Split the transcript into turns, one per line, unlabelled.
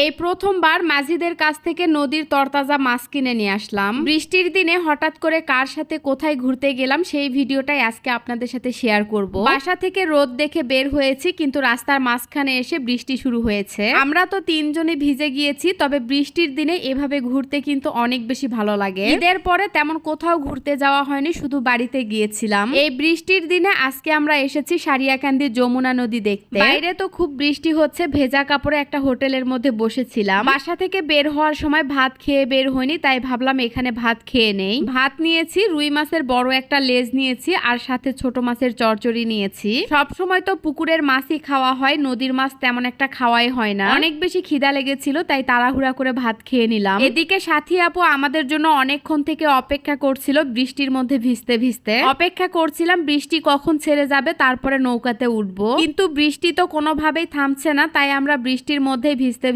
এই প্রথমবার মাঝিদের কাছ থেকে নদীর তরতাজা মাছ কিনে নিয়ে আসলাম। বৃষ্টির দিনে হঠাৎ করে কার সাথে কোথায় ঘুরতে গেলাম, সেই ভিডিওটাই আজকে আপনাদের সাথে শেয়ার করব। বাসা থেকে রোদ দেখে বের হয়েছি, কিন্তু রাস্তার মাঝখানে এসে বৃষ্টি শুরু হয়েছে। আমরা তো তিনজনে ভিজে গিয়েছি, তবে বৃষ্টির দিনে এভাবে ঘুরতে কিন্তু অনেক বেশি ভালো লাগে। ঈদের পরে তেমন কোথাও ঘুরতে যাওয়া হয়নি, শুধু বাড়িতে গিয়েছিলাম। এই বৃষ্টির দিনে আজকে আমরা এসেছি সারিয়াকান্দি যমুনা নদী দেখতে। বাইরে তো খুব বৃষ্টি হচ্ছে, ভেজা কাপড়ে একটা হোটেলের মধ্যে বসেছিলাম। বাসা থেকে বের হওয়ার সময় ভাত খেয়ে বের হয়নি তাই ভাবলাম এখানে ভাত খেয়ে নেই। ভাত নিয়েছি, রুই মাছের বড় একটা লেজ নিয়েছি, আর সাথে ছোট মাছের চচ্চড়ি নিয়েছি। সব সময় তো পুকুরের মাছই খাওয়া হয়, নদীর মাছ তেমন একটা খাওয়াই হয় না। অনেক বেশি খিদা লেগেছিল, তাই তাড়াহুড়া করে ভাত খেয়ে নিলাম। এদিকে সাথী আপু আমাদের জন্য অনেকক্ষণ থেকে অপেক্ষা করছিল, বৃষ্টির মধ্যে ভিজতে ভিজতে। অপেক্ষা করছিলাম, বৃষ্টি কখন ছেড়ে যাবে, তারপরে নৌকাতে উঠবো। কিন্তু বৃষ্টি তো কোনোভাবেই থামছে না, তাই আমরা বৃষ্টির মধ্যে ভিজতে